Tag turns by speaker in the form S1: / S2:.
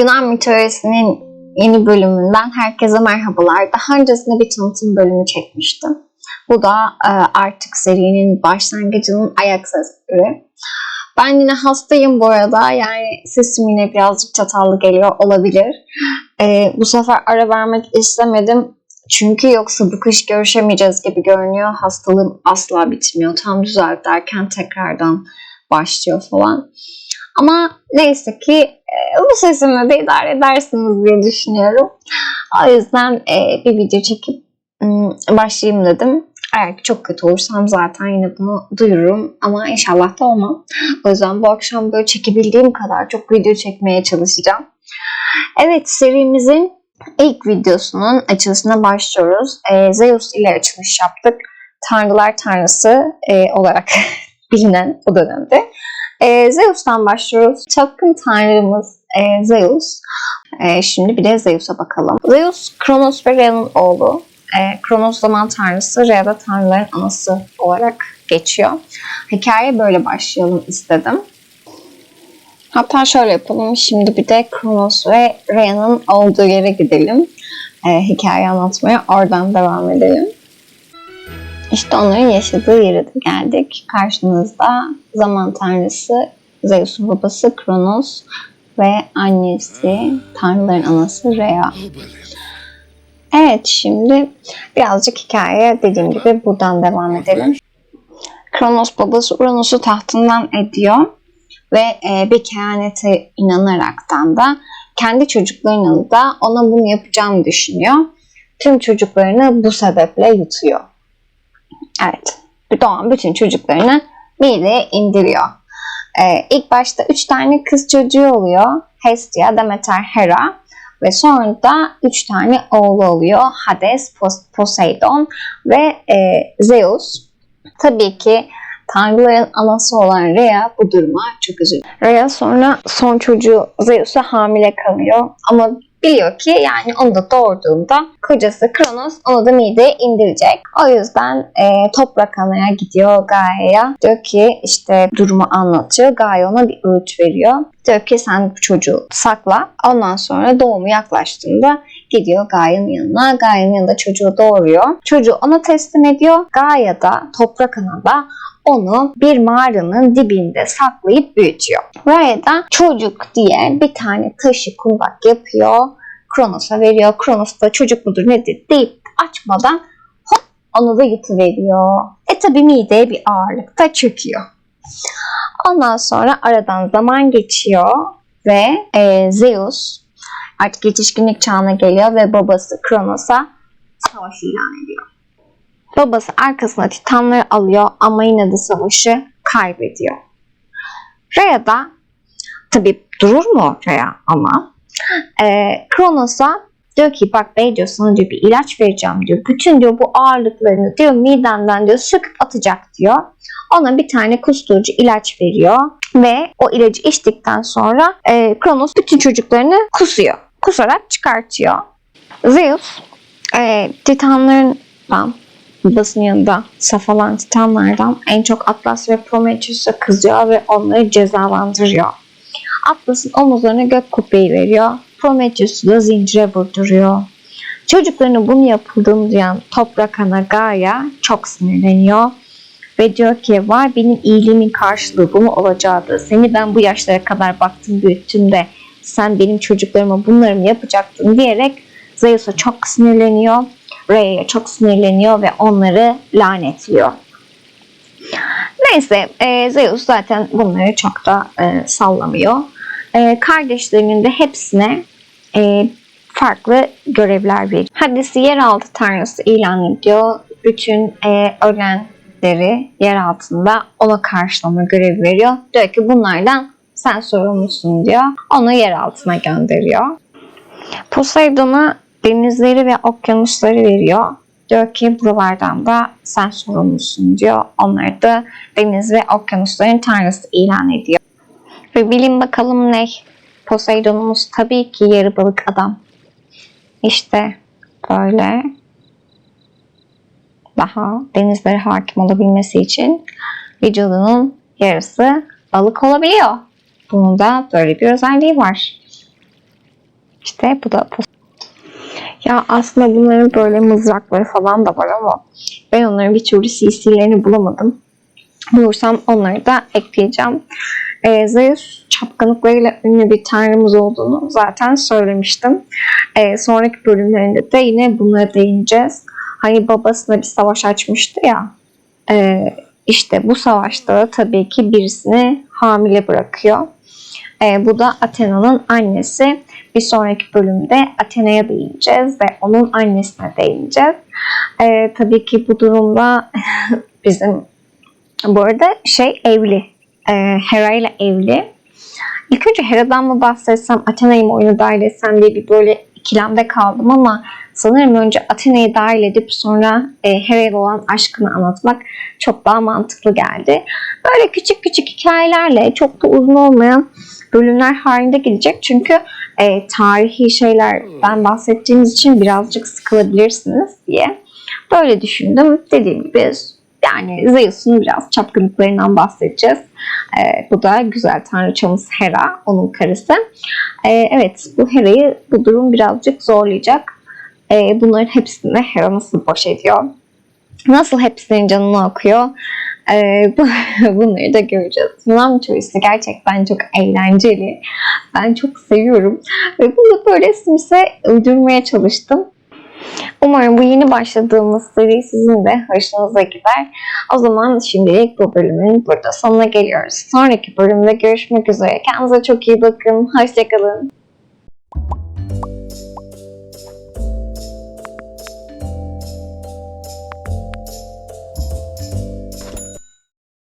S1: Yunan mitolojisinin yeni bölümünden herkese merhabalar. Daha öncesinde bir tanıtım bölümü çekmiştim. Bu da e, artık serinin başlangıcının ayak sesleri. Ben yine hastayım bu arada. Yani sesim yine birazcık çatallı geliyor olabilir. E, bu sefer ara vermek istemedim. Çünkü yoksa bu kış görüşemeyeceğiz gibi görünüyor. Hastalığım asla bitmiyor. Tam düzelt derken tekrardan başlıyor falan. Ama neyse ki bu sesimle de idare edersiniz diye düşünüyorum. O yüzden e, bir video çekip ım, başlayayım dedim. Eğer çok kötü olursam zaten yine bunu duyururum ama inşallah da olmam. O yüzden bu akşam böyle çekebildiğim kadar çok video çekmeye çalışacağım. Evet serimizin ilk videosunun açılışına başlıyoruz. E, Zeus ile açılış yaptık. Tanrılar tanrısı e, olarak bilinen o dönemde. E, Zeus'tan başlıyoruz. Çapkın tanrımız e, Zeus. E, şimdi bir de Zeus'a bakalım. Zeus, Kronos ve Rhea'nın oğlu. E, Kronos zaman tanrısı, Rhea da tanrıların anası olarak geçiyor. Hikaye böyle başlayalım istedim. Hatta şöyle yapalım. Şimdi bir de Kronos ve Rhea'nın olduğu yere gidelim. E, hikaye anlatmaya oradan devam edelim. İşte onların yaşadığı yere de geldik. Karşınızda zaman tanrısı Zeus'un babası Kronos ve annesi tanrıların anası Rhea. Evet şimdi birazcık hikayeye dediğim gibi buradan devam edelim. Kronos babası Uranus'u tahtından ediyor ve e, bir kehanete inanaraktan da kendi çocuklarının da ona bunu yapacağını düşünüyor. Tüm çocuklarını bu sebeple yutuyor. Evet. Doğan bütün çocuklarını mideye indiriyor. Ee, ilk başta üç tane kız çocuğu oluyor. Hestia, Demeter, Hera ve sonra da üç tane oğlu oluyor. Hades, Pos- Poseidon ve e, Zeus. Tabii ki tanrıların anası olan Rhea bu duruma çok üzülüyor. Rhea sonra son çocuğu Zeus'a hamile kalıyor ama biliyor ki yani onu da doğurduğunda kocası Kronos onu da mideye indirecek. O yüzden e, toprak anaya gidiyor Gaia'ya. Diyor ki işte durumu anlatıyor. Gaia ona bir öğüt veriyor. Diyor ki sen bu çocuğu sakla. Ondan sonra doğumu yaklaştığında gidiyor Gaia'nın yanına. Gaia'nın yanında çocuğu doğuruyor. Çocuğu ona teslim ediyor. Gaia da toprak anada onu bir mağaranın dibinde saklayıp büyütüyor. Rhea da çocuk diye bir tane taşı kundak yapıyor. Kronos'a veriyor. Kronos da çocuk mudur nedir deyip açmadan hop onu da yutuveriyor. E tabi mideye bir ağırlık da çöküyor. Ondan sonra aradan zaman geçiyor ve e, Zeus artık yetişkinlik çağına geliyor ve babası Kronos'a savaş ilan ediyor. Babası arkasına Titanları alıyor ama yine de savaşı kaybediyor. Rhea da tabi durur mu Rhea ama e, Kronos'a diyor ki bak bey diyor sana diyor bir ilaç vereceğim diyor. Bütün diyor bu ağırlıklarını diyor midenden diyor söküp atacak diyor. Ona bir tane kusturucu ilaç veriyor ve o ilacı içtikten sonra e, Kronos bütün çocuklarını kusuyor. Kusarak çıkartıyor. Zeus e, Titanlarından babasının yanında saf alan titanlardan en çok Atlas ve Prometheus'a kızıyor ve onları cezalandırıyor. Atlas'ın omuzlarına gök kubbeyi veriyor. Prometheus'u da zincire vurduruyor. Çocuklarına bunu yapıldığını duyan toprak ana Gaia çok sinirleniyor. Ve diyor ki var benim iyiliğimin karşılığı bu mu olacaktı? Seni ben bu yaşlara kadar baktım büyüttüm de sen benim çocuklarıma bunları mı yapacaktın diyerek Zeus'a çok sinirleniyor. Rhea'ya çok sinirleniyor ve onları lanetliyor. Neyse e, Zeus zaten bunları çok da e, sallamıyor. E, kardeşlerinin de hepsine e, farklı görevler veriyor. Hades'i yeraltı tanrısı ilan ediyor. Bütün e, ölenleri yer altında ona karşılama görevi veriyor. Diyor ki bunlardan sen sorumlusun diyor. Onu yer altına gönderiyor. Poseidon'a denizleri ve okyanusları veriyor. Diyor ki buralardan da sen sorumlusun diyor. Onları da deniz ve okyanusların tanrısı ilan ediyor. Ve bilin bakalım ne? Poseidon'umuz tabii ki yarı balık adam. İşte böyle daha denizlere hakim olabilmesi için vücudunun yarısı balık olabiliyor. Bunun da böyle bir özelliği var. İşte bu da. Ya aslında bunların böyle mızrakları falan da var ama ben onların bir türlü CC'lerini bulamadım. Bulursam onları da ekleyeceğim. Ee, Zeus çapkınlıklarıyla ünlü bir tanrımız olduğunu zaten söylemiştim. Ee, sonraki bölümlerinde de yine bunlara değineceğiz. Hani babasına bir savaş açmıştı ya. Ee, işte bu savaşta da tabii ki birisini hamile bırakıyor. Ee, bu da Athena'nın annesi. Bir sonraki bölümde Athena'ya değineceğiz ve onun annesine değineceğiz. Ee, tabii ki bu durumda bizim bu arada şey evli. Ee, Hera ile evli. İlk önce Hera'dan mı bahsetsem, Athena'yı mı oyuna dahil diye bir böyle ikilemde kaldım ama sanırım önce Athena'yı dahil edip sonra e, Hera'ya olan aşkını anlatmak çok daha mantıklı geldi. Böyle küçük küçük hikayelerle çok da uzun olmayan bölümler halinde gidecek. Çünkü e, tarihi şeylerden bahsettiğimiz için birazcık sıkılabilirsiniz diye. Böyle düşündüm. Dediğim gibi yani Zeus'un biraz çapkınlıklarından bahsedeceğiz. Ee, bu da güzel tanrıçamız Hera, onun karısı. Ee, evet, bu Hera'yı bu durum birazcık zorlayacak. Ee, bunların hepsini Hera nasıl baş ediyor? Nasıl hepsinin canını okuyor? Ee, bu, bunları da göreceğiz. Yunan mitolojisi gerçekten çok eğlenceli. Ben çok seviyorum. Ve bunu böyle simse uydurmaya çalıştım. Umarım bu yeni başladığımız seri sizin de hoşunuza gider. O zaman şimdilik bu bölümün burada sonuna geliyoruz. Sonraki bölümde görüşmek üzere. Kendinize çok iyi bakın. Hoşçakalın.